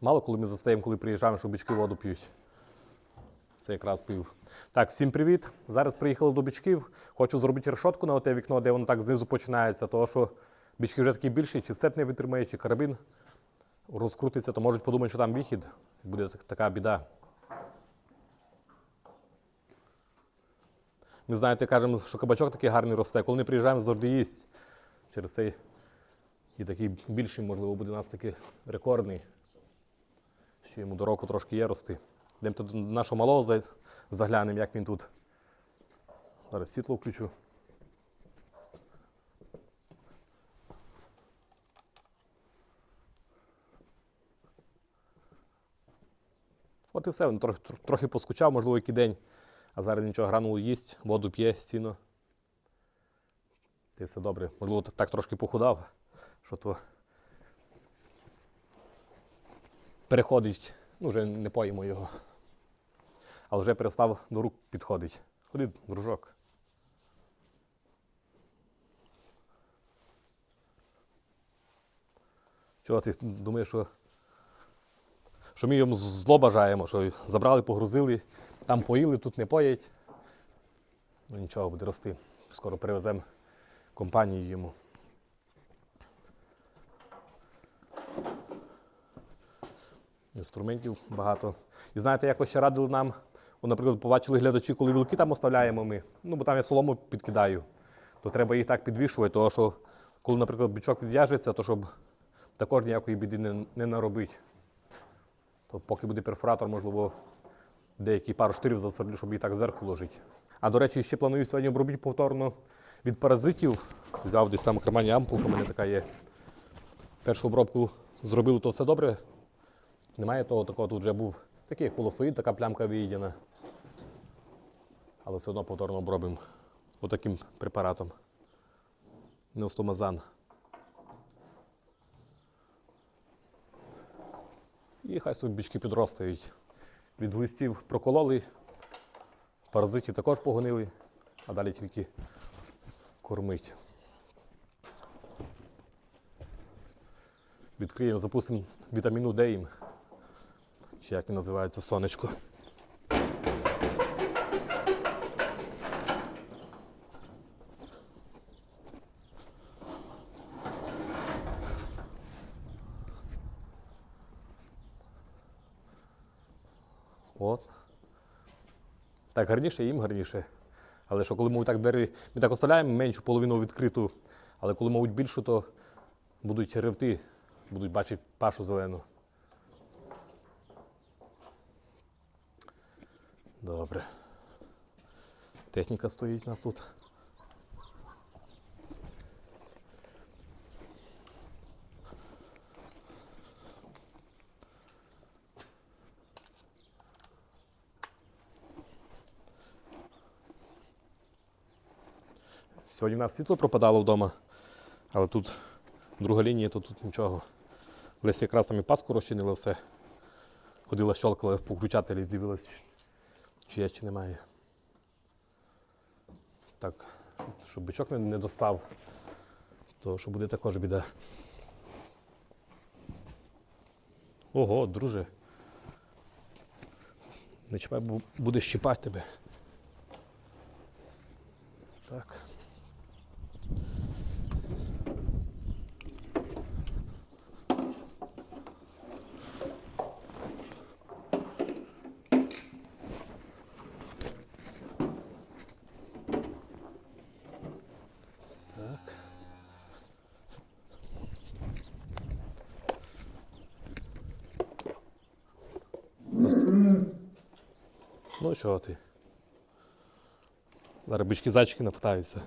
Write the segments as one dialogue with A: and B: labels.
A: Мало коли ми застаємо, коли приїжджаємо, що бички воду п'ють. Це якраз пив. Так, всім привіт. Зараз приїхали до бичків. Хочу зробити решотку на те вікно, де воно так знизу починається, тому що бички вже такі більші, чи цеп не витримає, чи карабін розкрутиться, то можуть подумати, що там вихід. Буде така біда. Ми знаєте, кажемо, що кабачок такий гарний росте. Коли не приїжджаємо, завжди їсть. Через цей і такий більший, можливо, буде у нас такий рекордний. Ще йому до року трошки є рости. Йдемо до нашого малого заглянемо, як він тут. Зараз світло включу. От і все, він трохи, трохи поскучав, можливо, який день, а зараз нічого гранулу їсть, воду п'є стіно. Ти все добре. Можливо, так трошки похудав, що то переходить, ну вже не поїмо його. Але вже перестав до рук підходить. Ходи, дружок. Чого ти думаєш, що, що ми йому зло бажаємо, що забрали, погрузили, там поїли, тут не поять. Ну нічого, буде рости. Скоро перевеземо компанію йому. Інструментів багато. І знаєте, якось ще радили нам, наприклад, побачили глядачі, коли вілки там оставляємо ми. Ну, бо там я солому підкидаю, то треба їх так підвішувати, тому що коли, наприклад, бичок відв'яжеться, то щоб також ніякої біди не, не наробити. То поки буде перфоратор, можливо, деякі пару штирів засоблю, щоб її так зверху ложити. А до речі, ще планую сьогодні обробити повторно від паразитів. Взяв десь там кармані ампулка, у мене така є. Першу обробку зробили, то все добре. Немає того такого, тут вже був такий полосоїд, така плямка виїдена. Але все одно повторно обробимо отаким препаратом. Неостомазан. І хай собі бички підростають. Від листів прокололи, паразитів також погонили, а далі тільки кормить. Відкриємо, запустимо вітаміну Д їм. Чи як він називається сонечко. От. Так гарніше, їм гарніше. Але що коли, мабуть, так двері, ми так оставляємо меншу половину відкриту, але коли, мабуть, більшу, то будуть ревти, будуть бачити пашу зелену. Добре. Техніка стоїть у нас тут. Сьогодні в нас світло пропадало вдома, але тут друга лінія, то тут нічого. Лесь якраз там і паску розчинила все. Ходила, щолкала по включателі, дивилась, чи є, чи немає. Так, щоб, бичок не, достав, то що буде також біда. Ого, друже. Не чіпай, буде щіпати тебе. Так. Просто... Ну, чого ти? Зараз бички зайчики напитаються.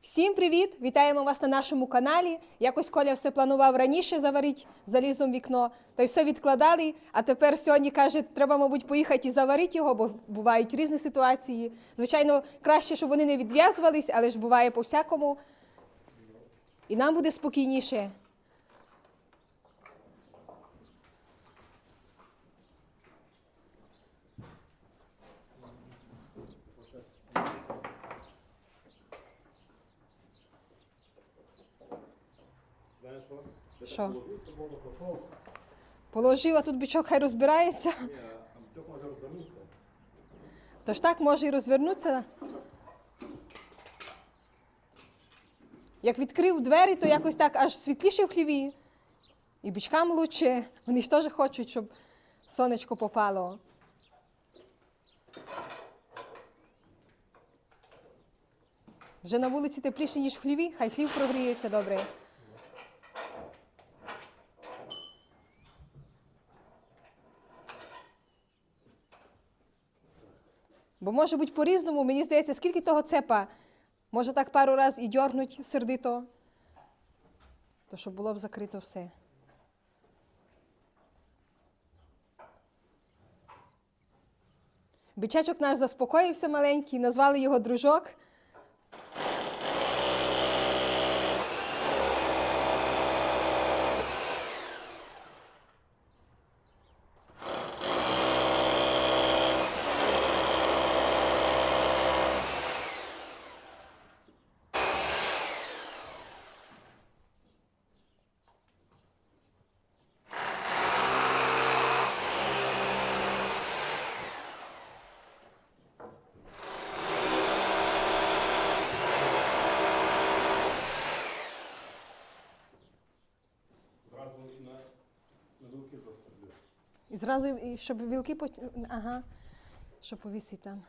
B: Всім привіт! Вітаємо вас на нашому каналі. Якось Коля все планував раніше заварити залізом вікно, та й все відкладали. А тепер сьогодні каже, треба, мабуть, поїхати і заварити його, бо бувають різні ситуації. Звичайно, краще, щоб вони не відв'язувались, але ж буває по-всякому. І нам буде спокійніше.
A: Що? Я
B: Що?
A: так положив свободу, пішов.
B: Положив, а тут бичок хай розбирається.
A: Бічок.
B: Тож так може і розвернутися. Як відкрив двері, то якось так аж світліше в хліві. І бичкам лучше. Вони ж теж хочуть, щоб сонечко попало. Вже на вулиці тепліше, ніж в хліві, хай хлів прогріється добре. Бо може бути по-різному, мені здається, скільки того цепа. Може так пару раз і дьорнуть сердито, то щоб було б закрито все. Бичачок наш заспокоївся маленький, назвали його дружок.
A: Зразу і на, на вилки засадив.
B: І зразу, і щоб вілки пот- ага, щоб повісити там.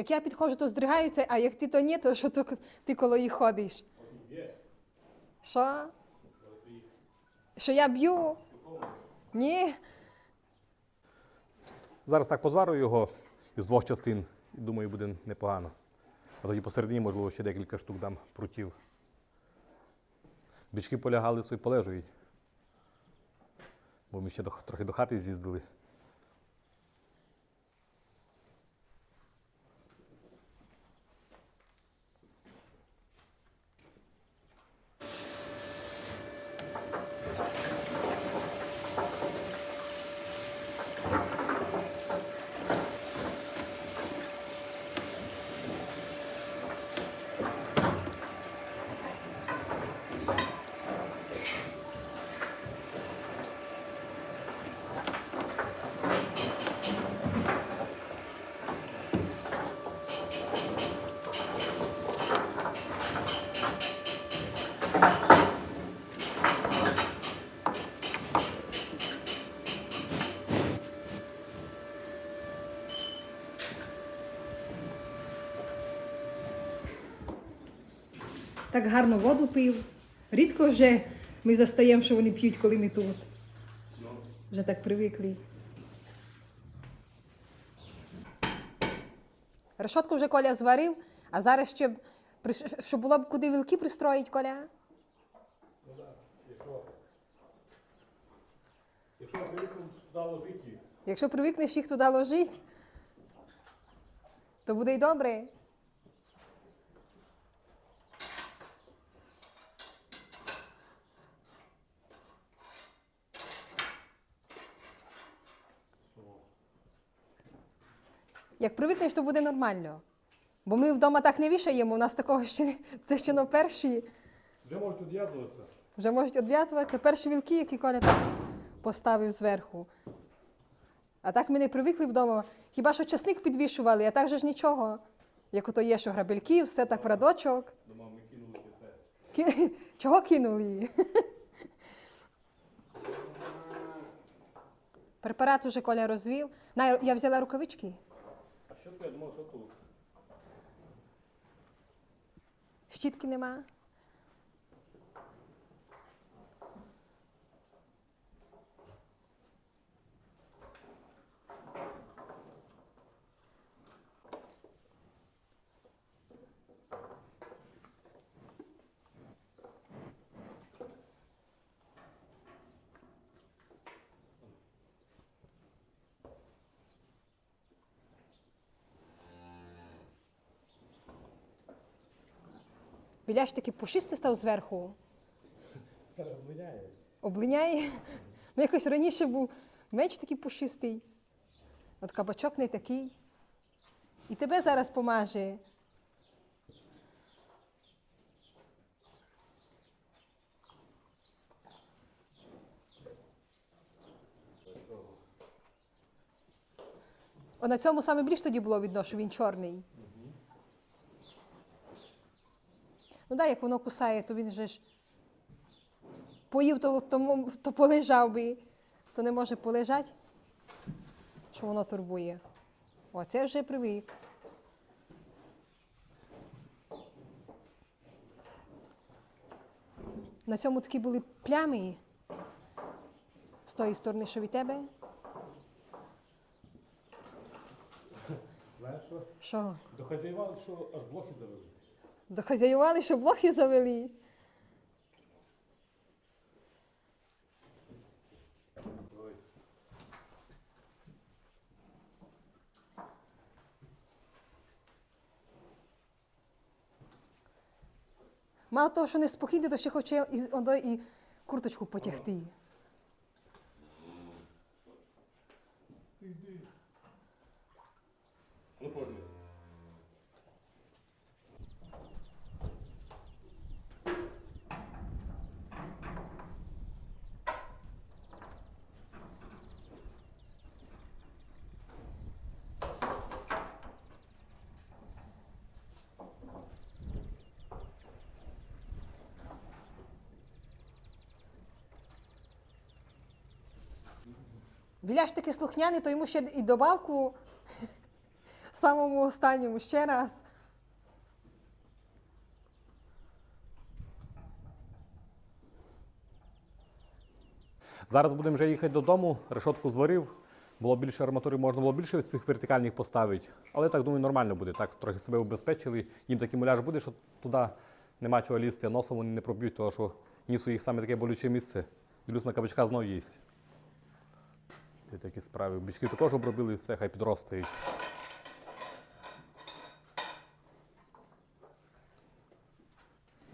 B: Як я підходжу, то здригаються, а як ти то ні, то що то ти коло їх ходиш? Що? Що я б'ю? Ні.
A: Зараз так позварю його із двох частин. Думаю, буде непогано. А тоді посередині, можливо, ще декілька штук дам прутів. Бічки полягали собі полежують. Бо ми ще трохи до хати з'їздили.
B: Так гарно воду пив. Рідко вже ми застаємо, що вони п'ють, коли ми тут. Вже так привикли. Решотку вже Коля зварив, а зараз ще щоб було б куди вілки пристроїть, Коля.
A: Якщо, якщо привикнув туди ложити
B: Якщо привикнеш їх туди ложити, то буде й добре. Як привикнеш, то буде нормально. Бо ми вдома так не вішаємо, у нас такого ще не- це ще на перші.
A: вже можуть відв'язуватися.
B: Вже можуть відв'язуватися перші вілки, які Коля так поставив зверху. А так ми не привикли вдома. Хіба що часник підвішували, а так же ж нічого. Як ото є, що грабельки, все так в радочок.
A: Думав, ми кинули все.
B: Ки- Чого кинули її? Препарат уже Коля розвів. На, я взяла рукавички.
A: Думав, що тут?
B: Щітки нема. Біляш такий пушистий став зверху. Облиняє. Ну, якось раніше був меч такий пушистий. От кабачок не такий. І тебе зараз помаже. О, на цьому саме більш тоді було видно, що він чорний. Ну так, як воно кусає, то він же ж поїв, то, то, то полежав би, то не може полежати, що воно турбує. О, це вже привик. На цьому такі були плями з тої сторони, що від тебе.
A: Знаєш що?
B: Що?
A: Дохазяювали, що аж блохи завелися.
B: Дохазяювали, що блохи завелись. Мало того, що неспокійний, то ще хоче і, і курточку потягти.
A: Ну, повернися.
B: Біляш такий слухняний, то йому ще і добавку самому останньому ще раз.
A: Зараз будемо вже їхати додому, решетку зварив. Було більше арматури, можна було більше цих вертикальних поставити. Але так думаю, нормально буде. Так трохи себе убезпечили. Їм такий муляж буде, що туди нема чого лізти, носом вони не проб'ють, тому що ніс у їх саме таке болюче місце. Дивлюсь, на кабачка знов їсть. Ти такі справи. Бички також обробили, все, хай підростають.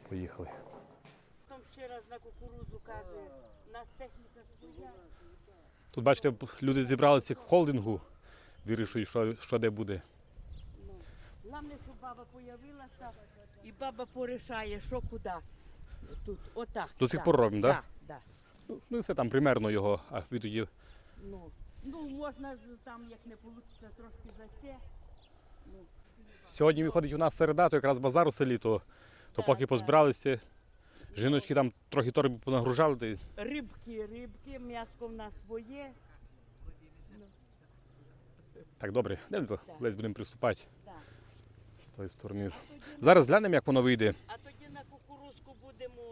A: Поїхали.
C: Там ще раз на кукурузу каже, нас техніка своя.
A: Тут, бачите, люди зібралися в холдингу, вирішують, що, що де буде.
C: Ну. Головне, щоб баба появилася і баба порішає, що куди. Тут, отак.
A: До сих пор робимо, да?
C: Да, да.
A: Ну, Ну і все там примерно його, а ви тоді
C: Ну, ну, можна ж там, як не вийде, трошки за це. Ну,
A: Сьогодні виходить у нас середа, то якраз базар у селі, то, то
C: Так,
A: поки
C: так.
A: позбиралися, жіночки там трохи торби понагружали. та й-
C: рибки, рибки, м'яско в нас своє.
A: Так, добре, йдемо то
C: Так.
A: десь будемо приступати
C: Так.
A: з тої сторони. Зараз глянемо, як воно вийде.
C: А тоді на кукурузку будемо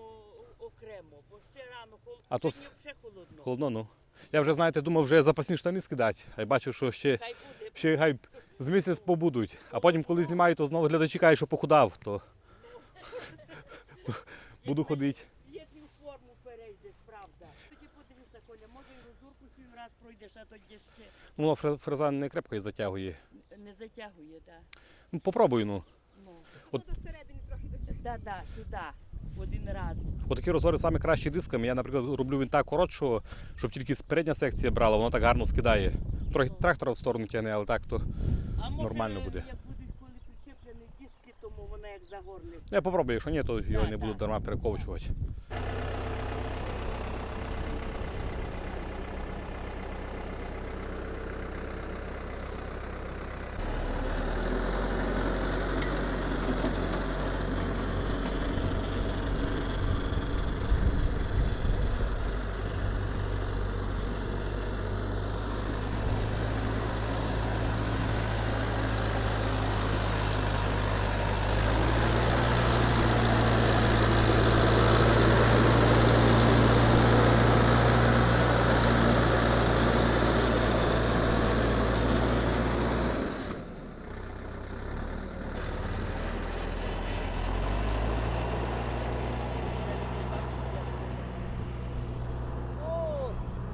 C: окремо, бо ще рано холодно.
A: А то
C: Сьогодні
A: с-
C: холодно.
A: Холодно, ну. Я вже, знаєте, думав, вже запасні штани скидати, а й бачу, що ще, ще хай з місяць побудуть. А потім, коли знімаю, то знову глядачі кажуть, що похудав, то, то буду ходити.
C: Як він форму перейдеш, правда. Тоді подивися, Коля, може і розурку раз пройдеш, а тоді ще
A: Ну, фреза не крепко і затягує.
C: не затягує, так.
A: Ну, попробую, ну.
C: Ну.
A: От-
B: всередині трохи дотягнути.
C: Да, да, сюди, один раз.
A: Отакі розгори самі кращі дисками. Я, наприклад, роблю він так коротшого, щоб тільки передня секція брала, воно так гарно скидає. Трохи трактора в сторону тягне, але так то.
C: А може,
A: Нормально буде.
C: як будуть коли причеплені диски, тому вона як загорне.
A: Я попробую, якщо ні, то його
C: да,
A: не буду
C: так.
A: дарма перековчувати.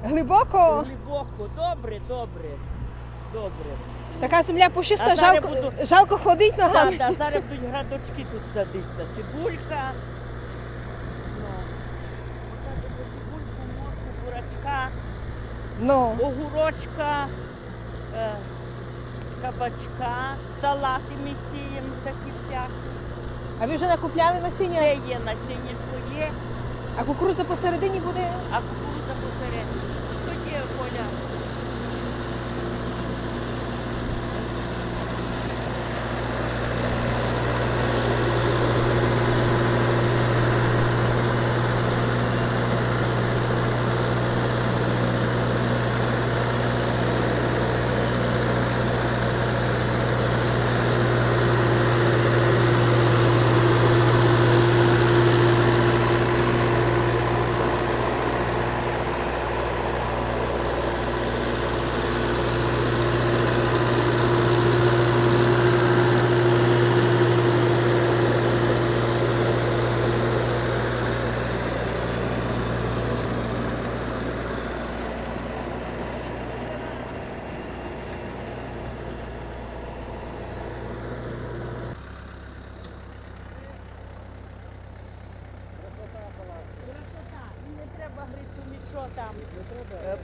C: О,
B: Глибоко.
C: глибоко, добре, добре, добре.
B: Така земля пушиста,
C: А зараз
B: жалко,
C: буду-
B: жалко ходить ногами.
C: Так, да, зараз будуть градочки тут садитися. Цибулька. Ну, посадимо цибульку, морку, бурачка,
B: Ну,
C: огурочка, е, кабачка, салати ми сіємо такі всякі.
B: а ви вже накупляли
C: Це
B: насіння,
C: є насіннячко є,
B: а кукурудза посередині буде.
C: а кукурудза посередині. Тоді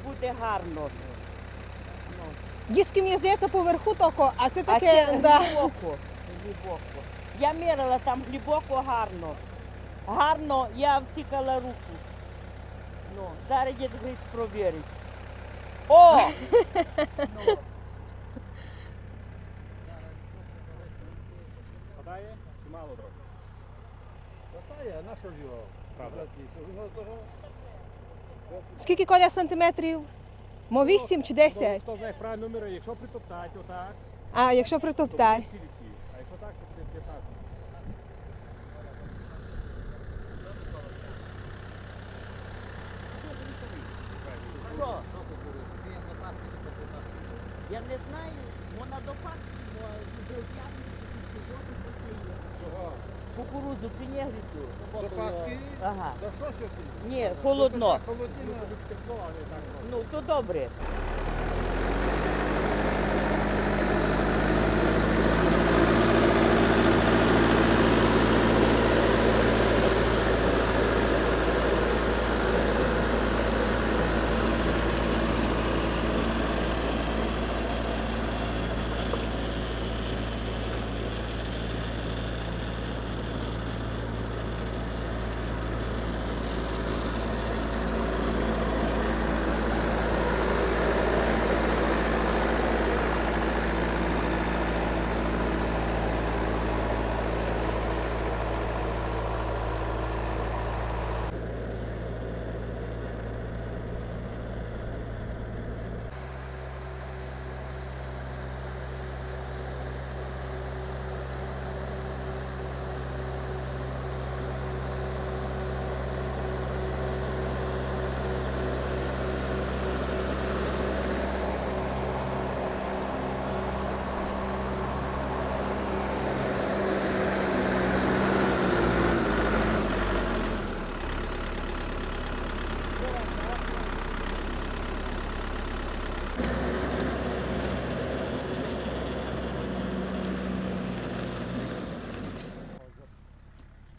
C: Буде гарно.
B: Диски, мені здається, поверху токо, а це
C: А
B: таке,
C: це
B: да.
C: глибоко. глибоко. Я мірила там глибоко гарно. Гарно я втикала руку. Ну, зараз дід Гриць провірить. О! ну,
A: Хватає чи мало трохи?
D: Хватає, на що його?
A: Правда.
B: Скільки коля сантиметрів? Мо 8 чи 10?
A: Хто знає правильно номери, якщо притоптати отак,
B: А якщо
A: то
B: притоптати?
A: ті. А якщо так, то буде 15.
C: Я не знаю, вона до Пасхи, бо відроз'явлюється Кукурудзу чи не грицю?
D: до Запаски?
C: Ага.
D: Да що сьогодні?
C: Ні, холодно.
A: Холодно.
C: Ну, то добре.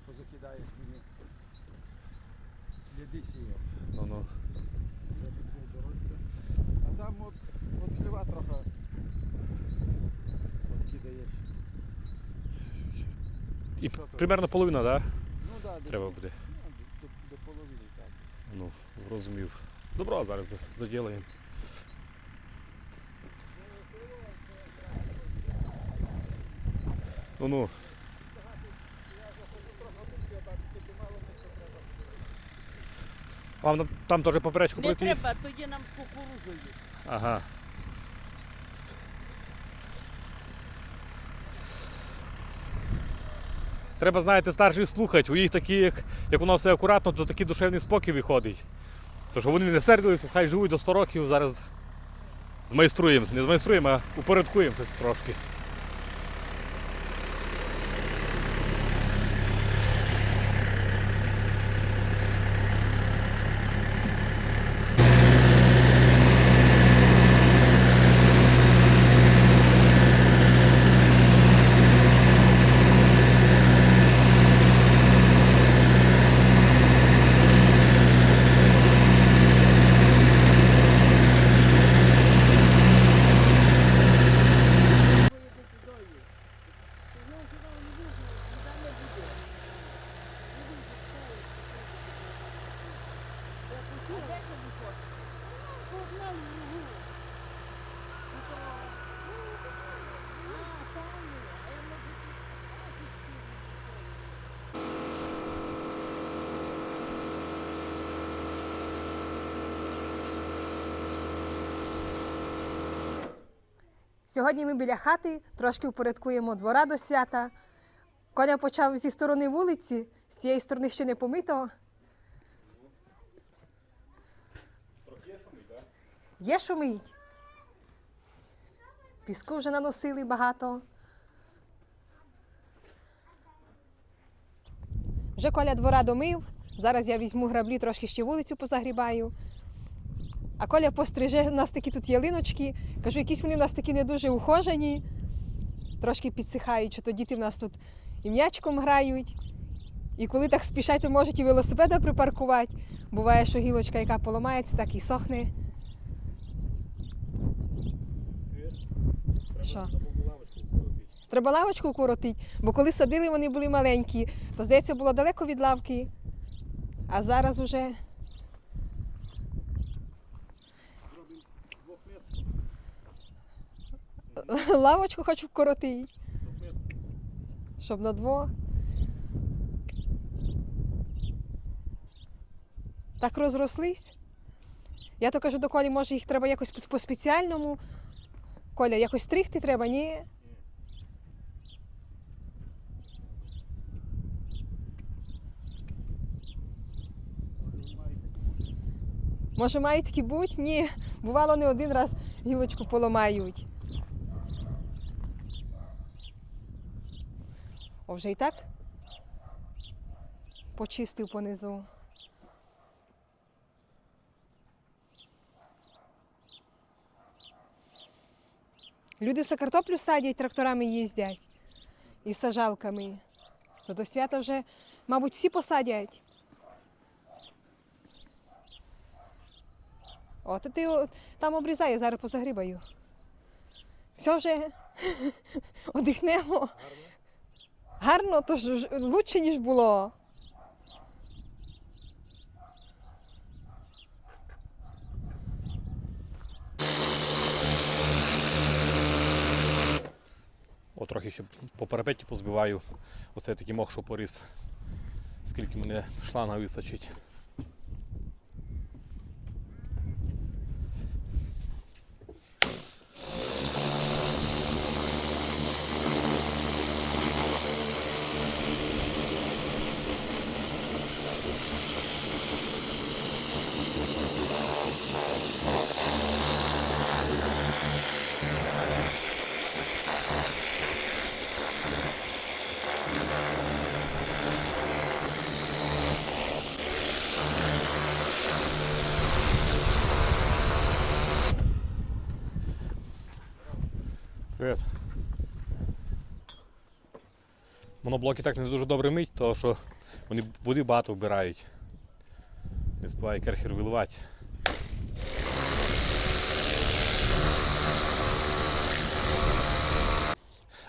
D: Позакидаєш мені. Сліди сіє.
A: Ну, ну.
D: А там от, от хліва трохи откидаєш.
A: І примерно половина, так? Да?
D: Ну да, десь,
A: Треба буде.
D: ну, до, до половини так.
A: Ну, зрозумів. Добро, зараз за- заділаємо. Ну ну. Вам там теж поперечку
C: Не
A: пройти?
C: треба, тоді нам з кукурузою.
A: Ага. Треба, знаєте, старших слухати. У їх такі, як, як нас все акуратно, то такий душевний спокій виходить. Тож вони не сердилися, хай живуть до 100 років, зараз змайструємо. Не змайструємо, а упорядкуємо щось трошки.
B: Сьогодні ми біля хати трошки упорядкуємо двора до свята. Коля почав зі сторони вулиці, з тієї сторони ще не помито. Є що мить. Піску вже наносили багато. Вже Коля двора домив. Зараз я візьму граблі, трошки ще вулицю позагрібаю. А Коля постриже у нас такі тут ялиночки. Кажу, якісь вони у нас такі не дуже ухожені, трошки підсихають, що то діти в нас тут і м'ячком грають. І коли так спішать, то можуть і велосипеда припаркувати. Буває, що гілочка, яка поламається, так і сохне. Що? Треба лавочку укоротити, бо коли садили, вони були маленькі, то здається, було далеко від лавки. А зараз уже. Лавочку хочу вкоротити. Щоб на двох. Так розрослись. Я то кажу до Колі, може їх треба якось по- спеціальному. Коля, якось стригти треба, ні? Може, мають такі бути? Ні. Бувало, не один раз гілочку поламають. О, вже і так почистив понизу. Люди все картоплю садять, тракторами їздять і сажалками. То до свята вже, мабуть, всі посадять. О, то ти там обрізає, зараз позагрібаю. Все вже одихнемо. Гарно, то ж лучше, ніж було.
A: О, трохи ще по парапеті позбиваю. Оце такий мох, що. Скільки мене шланга висачить. Привіт. Моноблоки так не дуже добре мить, тому що вони води багато вбирають. Не співає керхер виливати.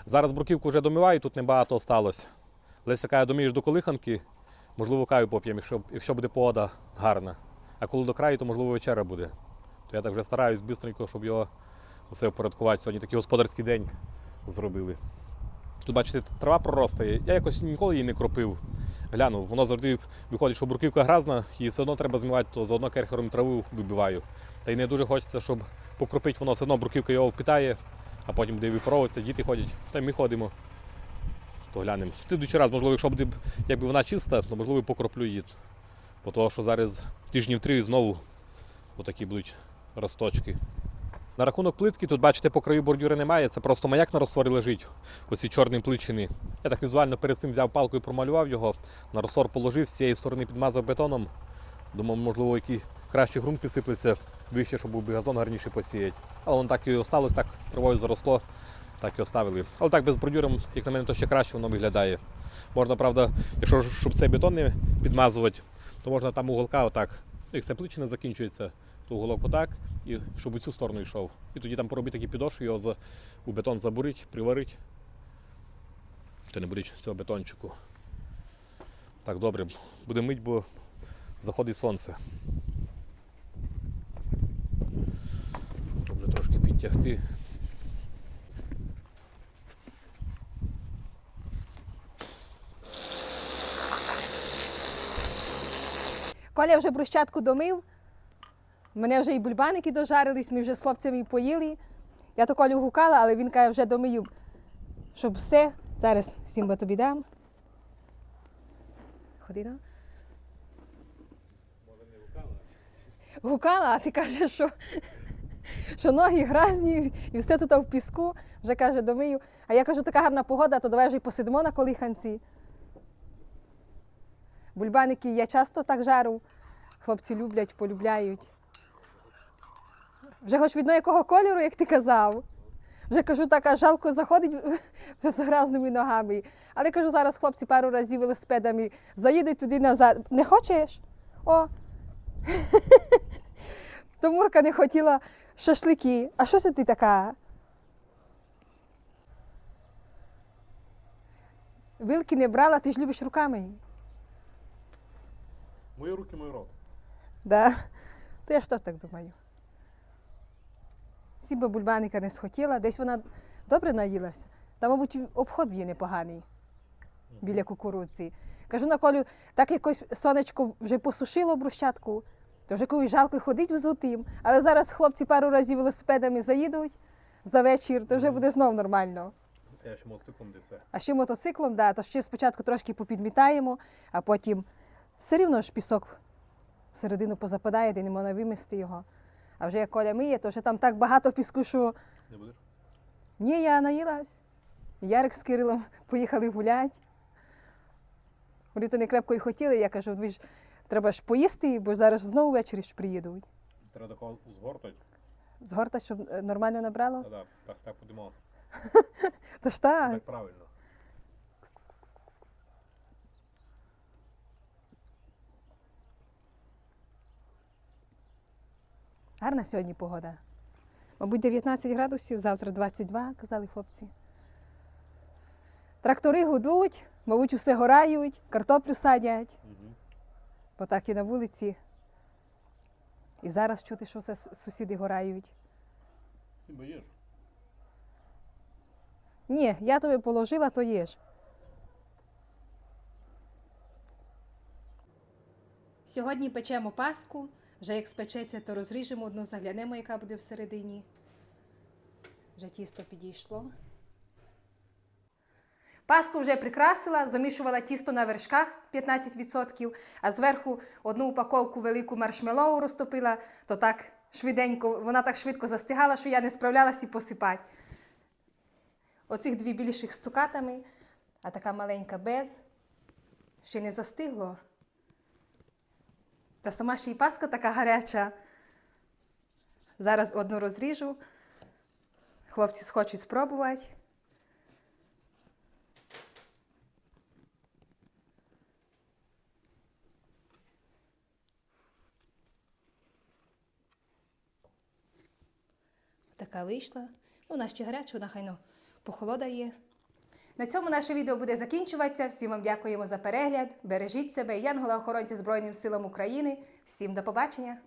A: Зараз бруківку вже домиваю, тут небагато осталось. Леся каже, домієш до колиханки, можливо, каю поп'ємо, якщо, якщо буде погода гарна. А коли до краю, то можливо вечеря буде. То я так вже стараюсь швидко, щоб його все впорядкувати. Сьогодні такий господарський день зробили. Тут, бачите, трава проростає. Я якось ніколи її не кропив. Глянув, воно завжди виходить, що бруківка грязна, і все одно треба змивати, то заодно керхером траву вибиваю. Та й не дуже хочеться, щоб покропити, воно все одно бруківка його впітає, а потім буде випаровуватися, діти ходять, та й ми ходимо. То глянемо. Слідуючий раз, можливо, якщо буде, якби вона чиста, то можливо покроплю її. Бо того, що зараз тижнів три знову отакі будуть росточки. На рахунок плитки, тут бачите, по краю бордюри немає, це просто маяк на розтворі лежить. Ось ці чорні пличини. Я так візуально перед цим взяв палку і промалював його, на розтвор положив, з цієї сторони підмазав бетоном. Думав, можливо, який кращий ґрунт підсиплеться вище, щоб був би газон гарніше посіяти. Але воно так і осталось, так травою заросло, так і оставили. Але так без бордюром, як на мене, то ще краще воно виглядає. Можна, правда, якщо щоб цей бетон не підмазувати, то можна там уголка отак. Як це плечі не закінчується, уголок отак, і щоб у цю сторону йшов. І тоді там поробити такі підошви, його за, у бетон забурить, приварить. То не буде цього бетончику. Так, добре, буде мить, бо заходить сонце. Вже трошки підтягти.
B: Коля вже брусчатку домив. Мене вже і бульбаники дожарились, ми вже з хлопцями поїли. Я то Колю гукала, але він каже, вже домию, щоб все. Зараз Сімба тобі дам. Ходи, ну. Гукала, а ти кажеш, що, що ноги гразні і все тут в піску. Вже каже, домию. А я кажу, така гарна погода, то давай вже й посидимо на колиханці. Бульбаники я часто так жару. Хлопці люблять, полюбляють. Вже хоч видно якого кольору, як ти казав. Вже кажу, так аж жалко заходить з гразними ногами. Але кажу, зараз хлопці пару разів велосипедами заїдуть туди назад. Не хочеш? О. То Мурка не хотіла шашлики. А що це ти така? Вилки не брала, ти ж любиш руками.
A: Мої руки, мій рот.
B: Да. То я ж теж так думаю. Сіба бульбаника не схотіла, десь вона добре наїлась. Та, мабуть, обход її непоганий біля кукурудзи. Кажу на колю, так якось сонечко вже посушило брусчатку, то вже когось жалко ходить взутим. Але зараз хлопці пару разів велосипедами заїдуть за вечір, то вже буде знов нормально.
A: Я ще мотоциклом все.
B: А ще мотоциклом, да, то ще спочатку трошки попідмітаємо, а потім все рівно ж пісок всередину позападає, де не можна вимести його. А вже як Коля миє, то вже там так багато піску, що
A: Не будеш?
B: ні, я наїлась. Ярик з Кирилом поїхали гулять. Вони то не крепко й хотіли, я кажу, ви ж треба ж поїсти, бо зараз знову ввечері ж приїдуть.
A: Треба такого згортати.
B: Згорта, щоб е, нормально набрало.
A: Так, так, так будемо.
B: Тож так.
A: Так правильно.
B: Гарна сьогодні погода. Мабуть, 19 градусів, завтра 22, казали хлопці. Трактори гудуть, мабуть, усе горають, картоплю садять,
A: Угу.
B: бо так і на вулиці. І зараз чути, що все сусіди горають.
A: Всі боїш.
B: Ні, я тобі положила, то їж. Сьогодні печемо паску. Вже як спечеться, то розріжемо одну, заглянемо, яка буде всередині. Вже тісто підійшло. Паску вже прикрасила, замішувала тісто на вершках 15%, а зверху одну упаковку велику маршмеллоу розтопила, то так швиденько, вона так швидко застигала, що я не справлялася і посипати. Оцих дві більших з цукатами, а така маленька без. Ще не застигло. Та сама ще й паска така гаряча. Зараз одну розріжу. Хлопці схочуть спробувати. Така вийшла. Ну, Вона ще гаряча, вона хайно похолодає. На цьому наше відео буде закінчуватися. Всім вам дякуємо за перегляд. Бережіть себе, Янгола охоронці Збройним силам України. Всім до побачення!